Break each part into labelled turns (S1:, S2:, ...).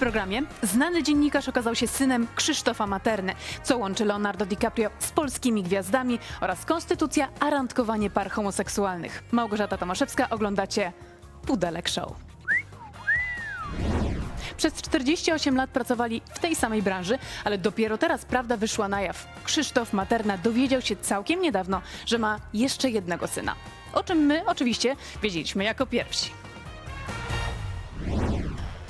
S1: programie znany dziennikarz okazał się synem Krzysztofa Materny, co łączy Leonardo DiCaprio z polskimi gwiazdami oraz konstytucja, a randkowanie par homoseksualnych. Małgorzata Tomaszewska, oglądacie Pudelek Show. Przez 48 lat pracowali w tej samej branży, ale dopiero teraz prawda wyszła na jaw. Krzysztof Materna dowiedział się całkiem niedawno, że ma jeszcze jednego syna. O czym my oczywiście wiedzieliśmy jako pierwsi.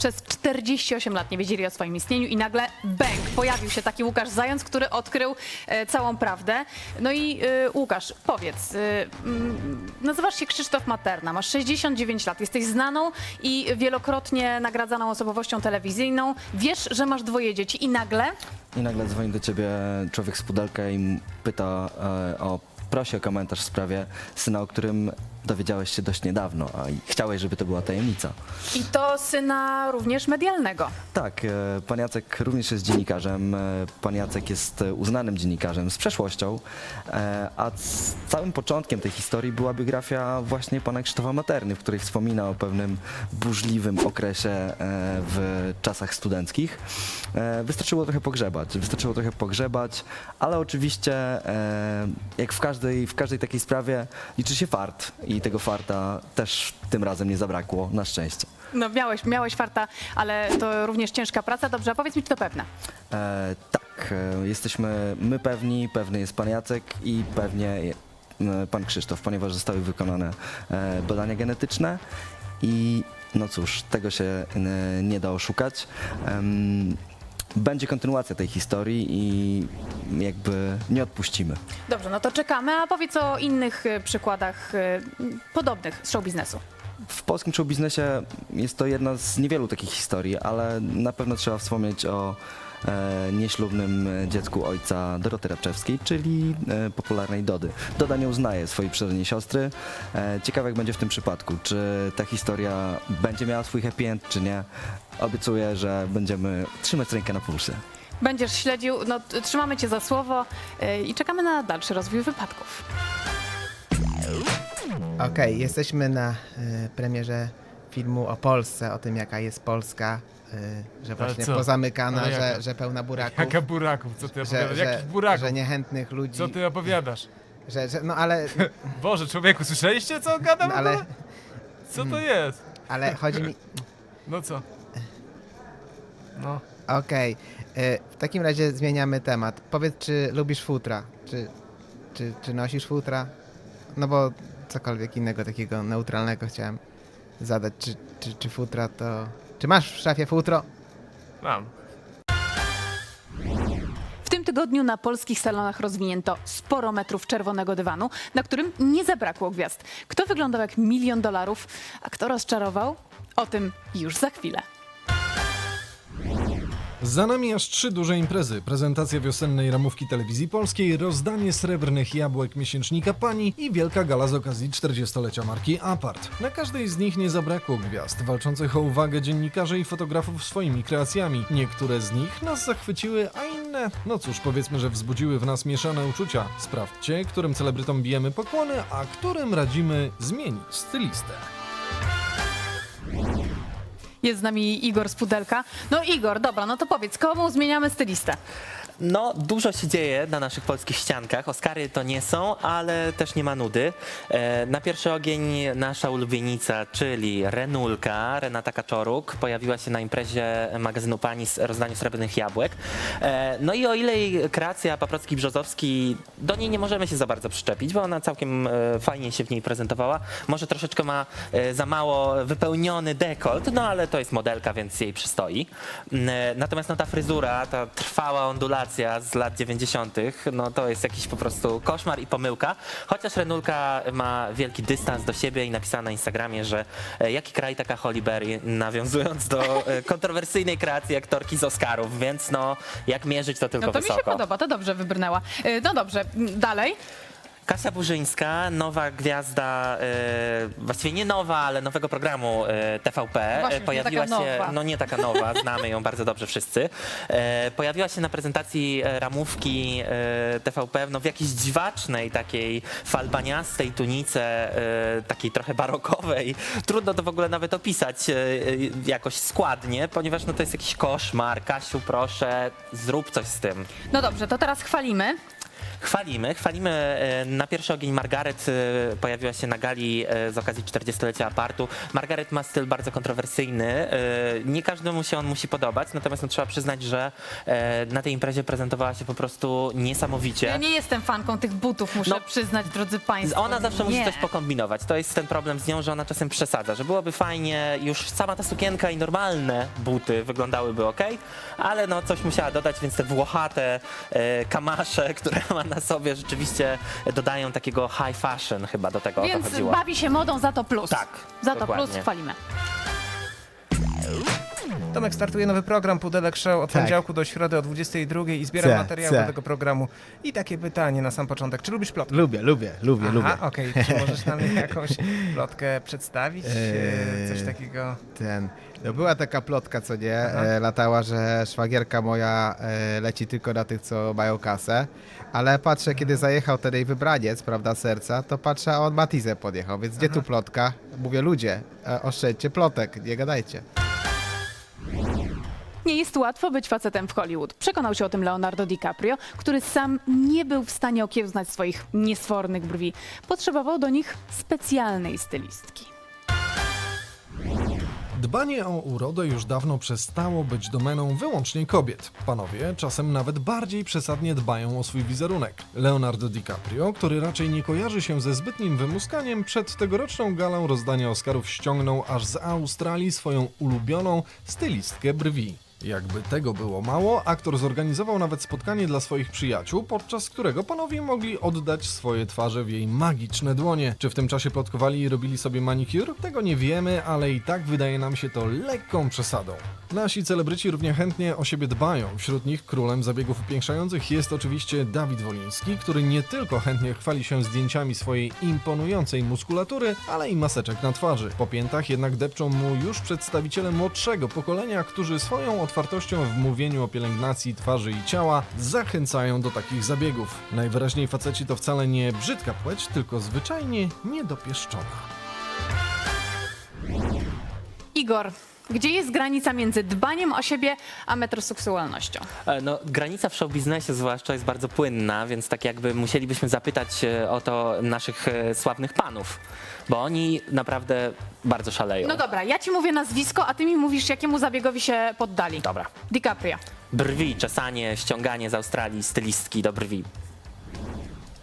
S1: Przez 48 lat nie wiedzieli o swoim istnieniu i nagle bęk, pojawił się taki Łukasz Zając, który odkrył e, całą prawdę. No i e, Łukasz, powiedz, e, mm, nazywasz się Krzysztof Materna, masz 69 lat, jesteś znaną i wielokrotnie nagradzaną osobowością telewizyjną, wiesz, że masz dwoje dzieci i nagle
S2: I nagle dzwoni do ciebie człowiek z pudelka i pyta e, o, prosi o komentarz w sprawie syna, o którym dowiedziałeś się dość niedawno, a i chciałeś, żeby to była tajemnica.
S1: i to syna również medialnego.
S2: Tak, e, pan Jacek również jest dziennikarzem. e, Pan Jacek jest e, uznanym dziennikarzem z przeszłością, e, a z całym początkiem tej historii była biografia właśnie pana Krzysztofa Materny, w której wspomina o pewnym burzliwym okresie e, w czasach studenckich. E, Wystarczyło trochę pogrzebać, wystarczyło trochę pogrzebać, ale oczywiście e, jak w każdej, w każdej takiej sprawie liczy się fart i tego farta też tym razem nie zabrakło, na szczęście.
S1: No miałeś, miałeś farta, ale to również ciężka praca. Dobrze, a powiedz mi, czy to pewne?
S2: E, tak, e, jesteśmy my pewni, pewny jest pan Jacek i pewnie e, pan Krzysztof, ponieważ zostały wykonane e, badania genetyczne i no cóż, tego się e, nie da oszukać. Em, Będzie kontynuacja tej historii i jakby nie odpuścimy.
S1: Dobrze, no to czekamy, a powiedz o innych e, przykładach e, podobnych z show biznesu.
S2: W polskim show biznesie jest to jedna z niewielu takich historii, ale na pewno trzeba wspomnieć o e, nieślubnym dziecku ojca Doroty Rabczewskiej, czyli e, popularnej Dody. Doda nie uznaje swojej przyrodniej siostry. E, ciekawe jak będzie w tym przypadku, czy ta historia będzie miała swój happy end, czy nie. Obiecuję, że będziemy trzymać rękę na pulsie.
S1: Będziesz śledził, no trzymamy cię za słowo e, i czekamy na dalszy rozwój wypadków.
S3: Okej, jesteśmy na y, premierze filmu o Polsce, o tym jaka jest Polska, y, że właśnie
S4: co?
S3: pozamykana,
S4: Ale jaka?
S3: że, że pełna buraków.
S4: Jaka buraków? Co ty
S3: że,
S4: opowiadasz?
S3: że,
S4: Jakich buraków?
S3: że niechętnych ludzi.
S4: Co ty opowiadasz?
S3: Że, że, no ale,
S4: Boże, człowieku, słyszeliście co on gada? w
S3: ale,
S4: ogóle? Co to jest?
S3: ale chodzi mi.
S4: No co? No.
S3: Okej, y, w takim razie zmieniamy temat. Powiedz, czy lubisz futra? Czy, czy, czy nosisz futra? No bo cokolwiek innego takiego neutralnego chciałem zadać. Czy, czy, czy futra to. Czy masz w szafie futro?
S4: Mam.
S1: W tym tygodniu na polskich salonach rozwinięto sporo metrów czerwonego dywanu, na którym nie zabrakło gwiazd. Kto wyglądał jak milion dolarów, a kto rozczarował? O tym już za chwilę.
S5: Za nami aż trzy duże imprezy. Prezentacja wiosennej ramówki telewizji polskiej, rozdanie srebrnych jabłek miesięcznika Pani i wielka gala z okazji 40-lecia marki Apart. Na każdej z nich nie zabrakło gwiazd, walczących o uwagę dziennikarzy i fotografów swoimi kreacjami. Niektóre z nich nas zachwyciły, a inne, no cóż, powiedzmy, że wzbudziły w nas mieszane uczucia. Sprawdźcie, którym celebrytom bijemy pokłony, a którym radzimy zmienić stylistę.
S1: Jest z nami Igor z Pudelka. No Igor, dobra, no to powiedz, komu zmieniamy stylistę?
S6: No, dużo się dzieje na naszych polskich ściankach. Oscary to nie są, ale też nie ma nudy. E, Na pierwszy ogień nasza ulubienica, czyli Renulka, Renata Kaczoruk, pojawiła się na imprezie magazynu Pani z rozdaniu srebrnych jabłek. E, No i o ile jej kreacja Paprocki-Brzozowski, do niej nie możemy się za bardzo przyczepić, bo ona całkiem e, fajnie się w niej prezentowała. Może troszeczkę ma e, za mało wypełniony dekolt, no ale to jest modelka, więc jej przystoi. E, Natomiast no, ta fryzura, ta trwała ondulacja z lat 90., no to jest jakiś po prostu koszmar i pomyłka. Chociaż Renulka ma wielki dystans do siebie i napisała na Instagramie, że e, jaki kraj taka Holly Berry, nawiązując do e, kontrowersyjnej kreacji aktorki z Oscarów, więc no jak mierzyć to tylko
S1: No to mi
S6: wysoko.
S1: się podoba, to dobrze wybrnęła. E, No dobrze, m, dalej.
S6: Kasia Burzyńska, nowa gwiazda, e, właściwie nie nowa, ale nowego programu e, TVP.
S1: Właśnie,
S6: E,
S1: już
S6: pojawiła
S1: taka
S6: się,
S1: nowa.
S6: no nie taka nowa, znamy ją bardzo dobrze wszyscy. E, pojawiła się na prezentacji e, ramówki e, TVP no, w jakiejś dziwacznej, takiej falbaniastej tunice, e, takiej trochę barokowej. Trudno to w ogóle nawet opisać e, e, jakoś składnie, ponieważ no, to jest jakiś koszmar. Kasiu, proszę, zrób coś z tym.
S1: No dobrze, to teraz chwalimy.
S6: Chwalimy, chwalimy. e, Na pierwszy ogień Margaret e, pojawiła się na gali e, z okazji 40-lecia apartu. Margaret ma styl bardzo kontrowersyjny. Nie każdemu się on musi podobać, natomiast no, trzeba przyznać, że na tej imprezie prezentowała się po prostu niesamowicie.
S1: Ja nie jestem fanką tych butów, muszę
S6: No,
S1: przyznać, drodzy Państwo.
S6: Ona zawsze musi
S1: nie.
S6: coś pokombinować. To jest ten problem z nią, że ona czasem przesadza, że byłoby fajnie, już sama ta sukienka i normalne buty wyglądały ok, ale no coś musiała dodać, więc te włochate kamasze, które ma na sobie, rzeczywiście dodają takiego high fashion chyba do tego o to
S1: Więc
S6: chodziło.
S1: bawi się modą za to plus.
S6: Tak,
S1: Za to
S6: dokładnie.
S1: plus chwalimy.
S3: Tomek startuje nowy program Pudelek Show od
S7: Tak.
S3: poniedziałku do środy o 22 i zbieram
S7: Chcę,
S3: materiały do tego programu. I takie pytanie na sam początek. Czy lubisz plotki?
S7: Lubię, lubię, lubię,
S3: Aha,
S7: lubię.
S3: okej. Czy możesz nam jakąś plotkę przedstawić?
S7: Eee,
S3: Coś takiego?
S7: Ten. No była taka plotka, co nie,
S3: Aha.
S7: e, latała, że szwagierka moja e, leci tylko na tych, co mają kasę, ale patrzę, kiedy zajechał ten jej wybraniec, prawda, serca, to patrzę, a on Matizę podjechał, więc gdzie tu plotka? Mówię, ludzie, e, oszczędźcie plotek, nie gadajcie.
S1: Nie jest łatwo być facetem w Hollywood. Przekonał się o tym Leonardo DiCaprio, który sam nie był w stanie okiełznać swoich niesfornych brwi. Potrzebował do nich specjalnej stylistki.
S5: Dbanie o urodę już dawno przestało być domeną wyłącznie kobiet. Panowie czasem nawet bardziej przesadnie dbają o swój wizerunek. Leonardo DiCaprio, który raczej nie kojarzy się ze zbytnim wymuskaniem, przed tegoroczną galą rozdania Oscarów ściągnął aż z Australii swoją ulubioną stylistkę brwi. Jakby tego było mało, aktor zorganizował nawet spotkanie dla swoich przyjaciół, podczas którego panowie mogli oddać swoje twarze w jej magiczne dłonie. Czy w tym czasie plotkowali i robili sobie manicure? Tego nie wiemy, ale i tak wydaje nam się to lekką przesadą. Nasi celebryci równie chętnie o siebie dbają. Wśród nich królem zabiegów upiększających jest oczywiście Dawid Woliński, który nie tylko chętnie chwali się zdjęciami swojej imponującej muskulatury, ale i maseczek na twarzy. Po piętach jednak depczą mu już przedstawiciele młodszego pokolenia, którzy swoją otwartością w mówieniu o pielęgnacji twarzy i ciała zachęcają do takich zabiegów. Najwyraźniej faceci to wcale nie brzydka płeć, tylko zwyczajnie niedopieszczona.
S1: Igor, gdzie jest granica między dbaniem o siebie a metroseksualnością?
S6: E, No, granica w show biznesie zwłaszcza jest bardzo płynna, więc tak jakby musielibyśmy zapytać e, o to naszych e, sławnych panów, bo oni naprawdę bardzo szaleją.
S1: No dobra, ja ci mówię nazwisko, a ty mi mówisz, jakiemu zabiegowi się poddali.
S6: Dobra.
S1: DiCaprio.
S6: Brwi, czesanie, ściąganie z Australii stylistki do brwi.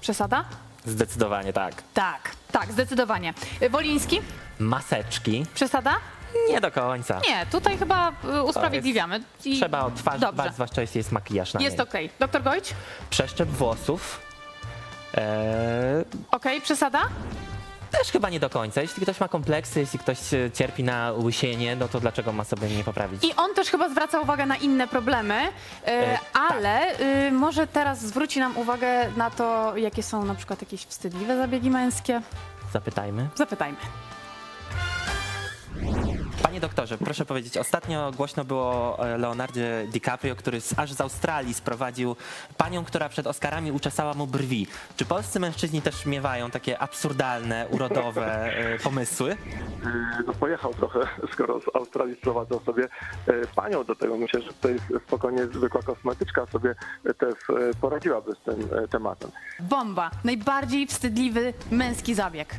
S1: Przesada?
S6: Zdecydowanie tak.
S1: Tak, tak, zdecydowanie. Y, Woliński?
S6: Maseczki?
S1: Przesada?
S6: Nie do końca.
S1: Nie, tutaj chyba y, usprawiedliwiamy. I...
S6: Trzeba o twarz
S1: Dobrze.
S6: zwłaszcza jeśli jest makijaż na
S1: Jest
S6: niej.
S1: okej. Doktor Gojć?
S6: Przeszczep włosów. Eee,
S1: Okej, przesada?
S6: też chyba nie do końca. Jeśli ktoś ma kompleksy, jeśli ktoś e, cierpi na łysienie, no to dlaczego ma sobie nie poprawić?
S1: I on też chyba zwraca uwagę na inne problemy, y,
S6: E,
S1: ale y, może teraz zwróci nam uwagę na to, jakie są na przykład jakieś wstydliwe zabiegi męskie.
S6: Zapytajmy.
S1: Zapytajmy.
S6: Panie doktorze, proszę powiedzieć, ostatnio głośno było o Leonardzie DiCaprio, który z, aż z Australii sprowadził panią, która przed Oscarami uczesała mu brwi. Czy polscy mężczyźni też miewają takie absurdalne, urodowe e, pomysły?
S8: Yy, no pojechał trochę, skoro z Australii sprowadzał sobie e, panią do tego. Myślę, że tutaj spokojnie zwykła kosmetyczka sobie też e, poradziłaby z tym e, tematem.
S1: Bomba. Najbardziej wstydliwy męski zabieg.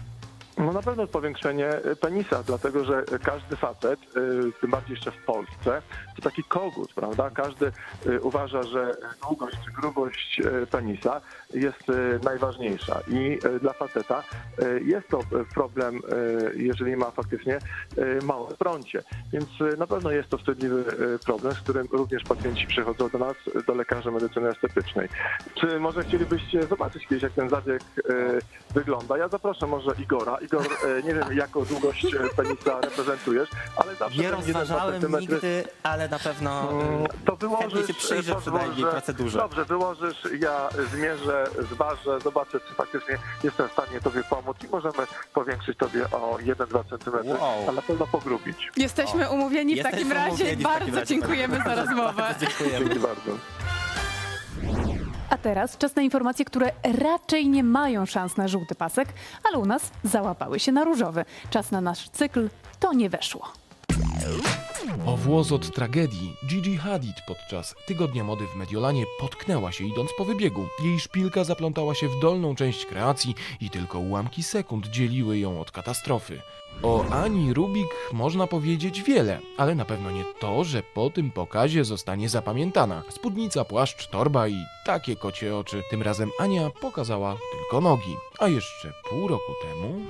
S8: No na pewno powiększenie e, penisa, dlatego że każdy facet, e, tym bardziej jeszcze w Polsce, to taki kogut, prawda? Każdy e, uważa, że długość czy grubość penisa jest najważniejsza i dla faceta jest to problem, jeżeli ma faktycznie małe prącie. Więc na pewno jest to wstydliwy problem, z którym również pacjenci przychodzą do nas, do lekarzy medycyny estetycznej. Czy może chcielibyście zobaczyć kiedyś, jak ten zabieg wygląda? Ja zapraszam może Igora. Igor, e, nie wiem jaką długość e, penisa reprezentujesz, ale zawsze
S6: Nie
S8: ten 1-2
S6: rozważałem
S8: centymetry-
S6: nigdy, ale na pewno
S8: Mm,
S6: y,
S8: To wyłożysz,
S6: się przyjrzę przynajmniej
S8: że-
S6: procedurze.
S8: Dobrze, wyłożysz, ja zmierzę, zważę, zobaczę, czy faktycznie jestem w stanie Tobie pomóc i możemy powiększyć Tobie o 1-2 cm,
S6: Wow.
S8: ale na pewno pogrubić.
S1: Jesteśmy umówieni w
S6: Jesteśmy
S1: takim razie.
S6: umówieni w
S1: Bardzo
S6: takim razie,
S1: dziękujemy za rozmowę.
S6: Bardzo dziękujemy.
S8: Dzięki bardzo.
S1: A teraz czas na informacje, które raczej nie mają szans na żółty pasek, ale u nas załapały się na różowy. Czas na nasz cykl To nie weszło.
S9: O włos od tragedii Gigi Hadid podczas Tygodnia Mody w Mediolanie potknęła się idąc po wybiegu. Jej szpilka zaplątała się w dolną część kreacji i tylko ułamki sekund dzieliły ją od katastrofy. O Ani Rubik można powiedzieć wiele, ale na pewno nie to, że po tym pokazie zostanie zapamiętana. Spódnica, płaszcz, torba i takie kocie oczy. Tym razem Ania pokazała tylko nogi. A jeszcze pół roku temu...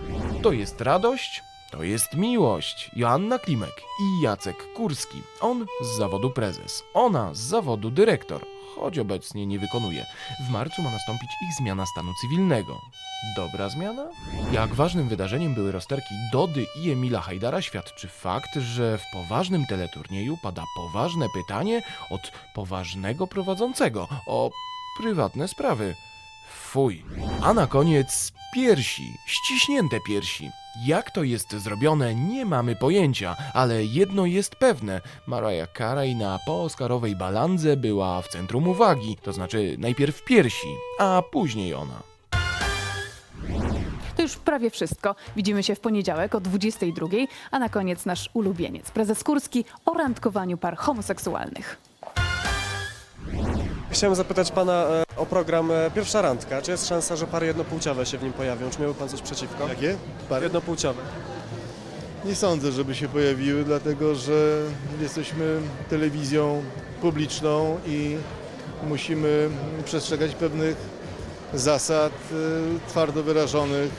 S9: To jest radość, to jest miłość. Joanna Klimek i Jacek Kurski. On z zawodu prezes, ona z zawodu dyrektor, choć obecnie nie wykonuje. W marcu ma nastąpić ich zmiana stanu cywilnego. Dobra zmiana? Jak ważnym wydarzeniem były rozterki Dody i Emila Hajdara świadczy fakt, że w poważnym teleturnieju pada poważne pytanie od poważnego prowadzącego o prywatne sprawy. Fuj. A na koniec piersi, ściśnięte piersi. Jak to jest zrobione, nie mamy pojęcia, ale jedno jest pewne. Mariah Carey na pooskarowej balandze była w centrum uwagi, to znaczy najpierw piersi, a później ona.
S1: To już prawie wszystko. Widzimy się w poniedziałek o 22, a na koniec nasz ulubieniec, prezes Kurski o randkowaniu par homoseksualnych.
S10: Chciałem zapytać pana e, o program e, Pierwsza Randka. Czy jest szansa, że pary jednopłciowe się w nim pojawią? Czy miałby pan coś przeciwko?
S11: Jakie? Pary?
S10: Jednopłciowe.
S11: Nie sądzę, żeby się pojawiły, dlatego że jesteśmy telewizją publiczną i musimy przestrzegać pewnych zasad e, twardo wyrażonych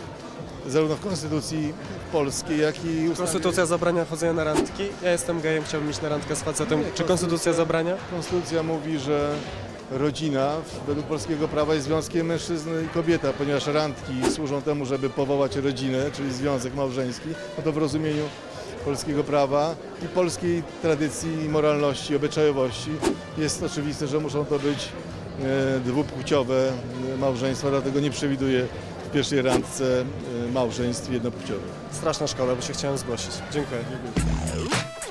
S11: zarówno w Konstytucji Polskiej, jak i ustawie.
S10: Konstytucja zabrania chodzenia na randki. Ja jestem gejem, chciałbym iść na randkę z facetem. Czy konstytucja zabrania?
S11: Konstytucja mówi, że rodzina według polskiego prawa jest związkiem mężczyzny i kobieta, ponieważ randki służą temu, żeby powołać rodzinę, czyli związek małżeński, no to w rozumieniu polskiego prawa i polskiej tradycji i moralności, obyczajowości jest oczywiste, że muszą to być e, dwupłciowe e, małżeństwa, dlatego nie przewiduję w pierwszej randce e, małżeństw jednopłciowych.
S10: Straszna szkoda, bo się chciałem zgłosić. Dziękuję.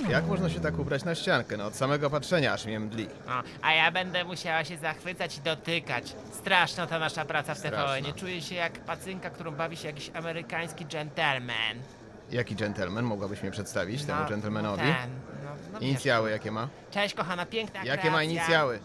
S3: Jak można się tak ubrać na ściankę? No od samego patrzenia aż mnie mdli.
S12: O, a ja będę musiała się zachwycać i dotykać. Straszna ta nasza praca w TVN. Nie czuję się jak pacynka, którą bawi się jakiś amerykański gentleman.
S3: Jaki dżentelmen? Mogłabyś mnie przedstawić temu
S12: No,
S3: dżentelmenowi?
S12: Ten, no, no wiesz.
S3: Inicjały jakie ma?
S12: Cześć kochana, piękna
S3: Jakie ma
S12: kreacja.
S3: inicjały?